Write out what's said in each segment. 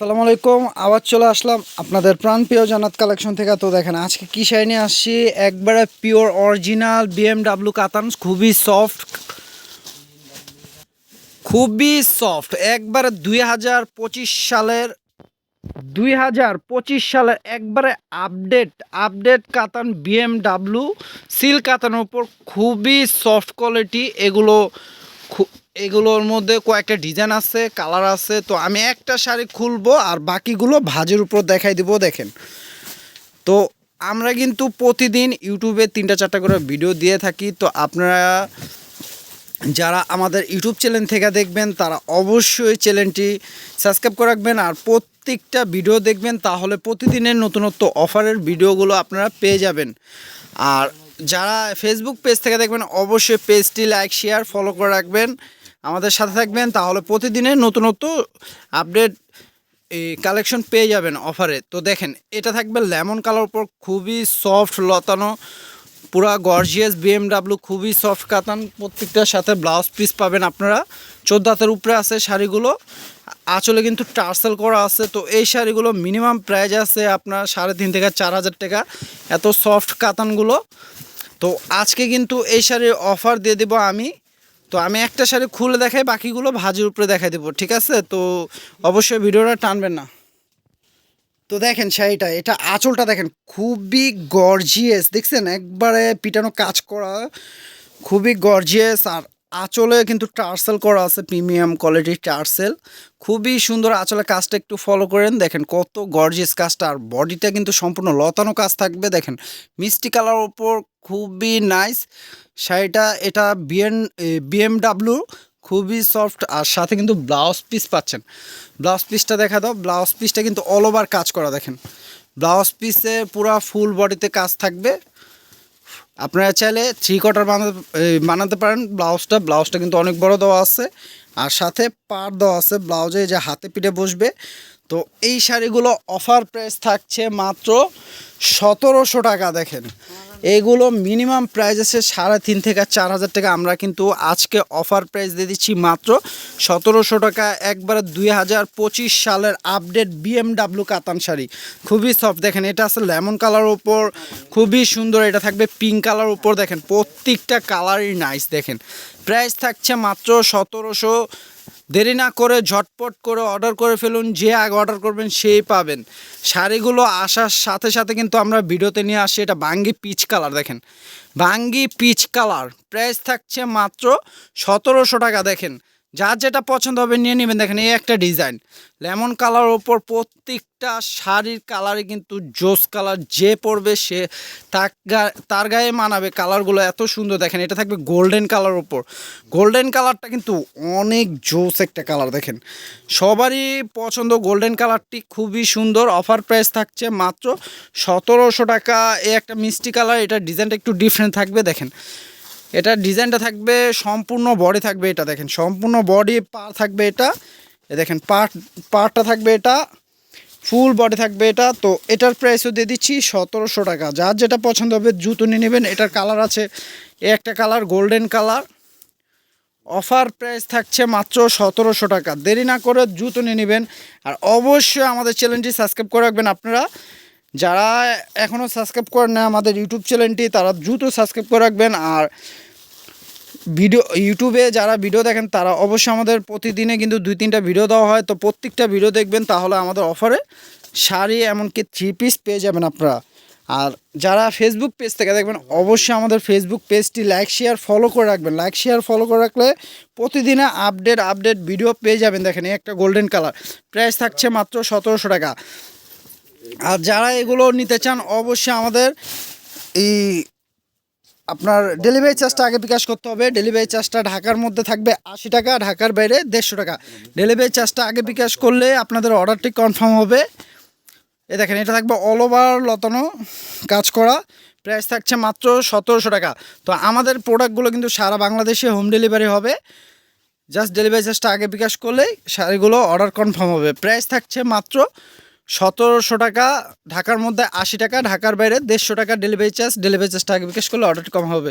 সালামু আলাইকুম, আবার চলে আসলাম আপনাদের প্রাণপ্রিয় জান্নাত কালেকশন থেকে। তো দেখেন, আজকে কি শাড়ি আসছি? একবারে পিওর অরিজিনাল বিএমডাব্লিউ কাতান খুবই সফট খুবই সফট একবারে দুই হাজার পঁচিশ সালের, দুই হাজার পঁচিশ সালের একবারে আপডেট আপডেট কাতান বিএমডাব্লিউ সিল কাতানের উপর খুবই সফট কোয়ালিটি এগুলো এগুলোর মধ্যে কয়েকটা ডিজাইন আছে, কালার আছে, তো আমি একটা শাড়ি খুলবো আর বাকিগুলো ভাজের উপর দেখাই দিব, দেখেন। তো আমরা কিন্তু প্রতিদিন ইউটিউবে তিনটা চারটা করে ভিডিও দিয়ে থাকি, তো আপনারা যারা আমাদের ইউটিউব চ্যানেল থেকে দেখবেন, তারা অবশ্যই চ্যানেলটি সাবস্ক্রাইব করে রাখবেন আর প্রত্যেকটা ভিডিও দেখবেন, তাহলে প্রতিদিনের নতুনত্ব অফারের ভিডিওগুলো আপনারা পেয়ে যাবেন। আর যারা ফেসবুক পেজ থেকে দেখবেন, অবশ্যই পেজটি লাইক শেয়ার ফলো করে রাখবেন। আমাদের সাথে থাকবেন, তাহলে প্রতিদিনের নতুনত্ব আপডেট এই কালেকশন পেয়ে যাবেন অফারে তো দেখেন, এটা থাকবে লেমন কালার উপর খুবই সফট লতানো, পুরা গর্জিয়াস বিএমডাব্লিউ খুবই সফট কাতান, প্রত্যেকটার সাথে ব্লাউজ পিস পাবেন আপনারা। চোদ্দ হাতের উপরে আছে শাড়িগুলো, আঁচলে কিন্তু টার্সেল করা আছে, তো এই শাড়িগুলো মিনিমাম প্রাইস আছে আপনার সাড়ে তিন থেকে চার হাজার টাকা, এত সফট কাতানগুলো। তো আজকে কিন্তু এই শাড়ির অফার দিয়ে দেবো আমি তো আমি একটা শাড়ি খুলে দেখাই, বাকিগুলো ভাজির উপরে দেখাই দেবো, ঠিক আছে? তো অবশ্যই ভিডিওটা টানবেন না। তো দেখেন শাড়িটা, এটা আঁচলটা দেখেন, খুবই গর্জিয়াস দেখছেন? একবারে পিটানো কাজ করা, খুবই গর্জিয়াস আর আঁচলে কিন্তু টার্সেল করা আছে, প্রিমিয়াম কোয়ালিটির টার্সেল। খুবই সুন্দর আঁচলে কাজটা একটু ফলো করেন। দেখেন কত গর্জিয়াস কাজটা, আর বডিটা কিন্তু সম্পূর্ণ লতানো কাজ থাকবে। দেখেন, মিষ্টি কালার ওপর খুবই নাইস শাড়িটা, এটা বিএন বিএমডাব্লিউ খুবই সফট আর সাথে কিন্তু ব্লাউজ পিস পাচ্ছেন। ব্লাউজ পিসটা দেখা দাও ব্লাউজ পিসটা কিন্তু অল ওভার কাজ করা, দেখেন। ব্লাউজ পিসে পুরো ফুল বডিতে কাজ থাকবে। আপনারা চাইলে থ্রি কোয়ার্টার বানাতে পারেন। ব্লাউজটা ব্লাউজটা কিন্তু অনেক বড় দেওয়া আছে। আর সাথে পার দেওয়া আছে। ব্লাউজে যে হাতে পিঠে বসবে। তো এই শাড়িগুলো অফার প্রাইস থাকছে মাত্র সতেরোশো টাকা, দেখেন। এইগুলো মিনিমাম প্রাইস আছে সাড়ে তিন থেকে চার হাজার টাকা। আমরা কিন্তু আজকে অফার প্রাইস দিয়ে দিচ্ছি মাত্র সতেরোশো টাকা, একবারে দুই হাজার পঁচিশ সালের আপডেট বিএমডাব্লিউ কাতান শাড়ি। খুবই সফট দেখেন, এটা আছে লেমন কালার ওপর খুবই সুন্দর, এটা থাকবে পিঙ্ক কালার উপর, দেখেন, প্রত্যেকটা কালারই নাইস দেখেন। প্রাইস থাকছে মাত্র সতেরোশো। দেরি না করে ঝটপট করে অর্ডার করে ফেলুন, যে আগে অর্ডার করবেন সেই পাবেন। শাড়িগুলো আসার সাথে সাথে কিন্তু আমরা ভিডিওতে নিয়ে আসি, এটা বাঙ্গি পিচ কালার দেখেন। বাঙ্গি পিচ কালার, প্রাইস থাকছে মাত্র সতেরোশো টাকা দেখেন। যার যেটা পছন্দ হবে নিয়ে নেবেন। দেখেন এই একটা ডিজাইন। লেমন কালার ওপর প্রত্যেকটা শাড়ির কালারে কিন্তু জোস কালার যে পরবে সে তার গায়ে মানাবে কালারগুলো এত সুন্দর। দেখেন এটা থাকবে গোল্ডেন কালার ওপর। গোল্ডেন কালারটা কিন্তু অনেক জোস একটা কালার, দেখেন। সবারই পছন্দ গোল্ডেন কালারটি, খুবই সুন্দর। অফার প্রাইস থাকছে মাত্র সতেরোশো টাকা। এই একটা মিষ্টি কালার, এটা ডিজাইনটা একটু ডিফারেন্ট থাকবে, দেখেন। এটা ডিজাইনটা থাকবে, সম্পূর্ণ বডি থাকবে এটা দেখেন, সম্পূর্ণ বডি পা থাকবে এটা। এ দেখেন পার্ট পার্টটা থাকবে এটা ফুল বডি থাকবে এটা। তো এটার প্রাইসও দিয়ে দিচ্ছি সতেরোশো টাকা। যার যেটা পছন্দ হবে জুতো নিয়ে নেবেন, এটার কালার আছে, এ একটা colour golden colour offer price থাকছে মাত্র সতেরোশো টাকা। দেরি না করে জুতো নিয়ে নেবেন। আর অবশ্যই আমাদের চ্যানেলটি সাবস্ক্রাইব করে রাখবেন আপনারা। যারা এখনও সাবস্ক্রাইব করেন না আমাদের ইউটিউব চ্যানেলটি তারা দ্রুত সাবস্ক্রাইব করে রাখবেন। আর ভিডিও, ইউটিউবে যারা ভিডিও দেখেন, তারা অবশ্যই আমাদের প্রতিদিনে কিন্তু দুই তিনটা ভিডিও দেওয়া হয়। তো প্রত্যেকটা ভিডিও দেখবেন, তাহলে আমাদের অফারে শাড়ি, এমনকি থ্রি পিস পেয়ে যাবেন আপনারা। আর যারা ফেসবুক পেজ থেকে দেখবেন, অবশ্যই আমাদের ফেসবুক পেজটি লাইক শেয়ার ফলো করে রাখবেন। লাইক শেয়ার ফলো করে রাখলে প্রতিদিনে আপডেট আপডেট ভিডিও পেয়ে যাবেন, দেখেন একটা গোল্ডেন কালার প্রাইস থাকছে মাত্র সতেরোশো টাকা। আর যারা এগুলো নিতে চান, অবশ্যই আমাদের এই আপনার ডেলিভারি চার্জটা আগে বিকাশ করতে হবে। ডেলিভারি চার্জটা ঢাকার মধ্যে থাকবে আশি টাকা, ঢাকার বাইরে দেড়শো টাকা। ডেলিভারি চার্জটা আগে বিকাশ করলে আপনাদের অর্ডারটি কনফার্ম হবে। এ দেখেন, এটা থাকবে অল ওভার লতানো কাজ করা। প্রাইস থাকছে মাত্র সতেরোশো টাকা। তো আমাদের প্রোডাক্টগুলো কিন্তু সারা বাংলাদেশে হোম ডেলিভারি হবে। জাস্ট ডেলিভারি চার্জটা আগে বিকাশ করলেই শাড়িগুলো অর্ডার কনফার্ম হবে। প্রাইস থাকছে মাত্র সতেরোশো টাকা, ঢাকার মধ্যে আশি টাকা, ঢাকার বাইরে দেড়শো টাকা ডেলিভারি চার্জ ডেলিভারি চার্জ আগে বিকাশ করলে অর্ডারটি কম হবে।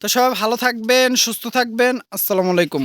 তো সবাই ভালো থাকবেন, সুস্থ থাকবেন, আসসালামু আলাইকুম।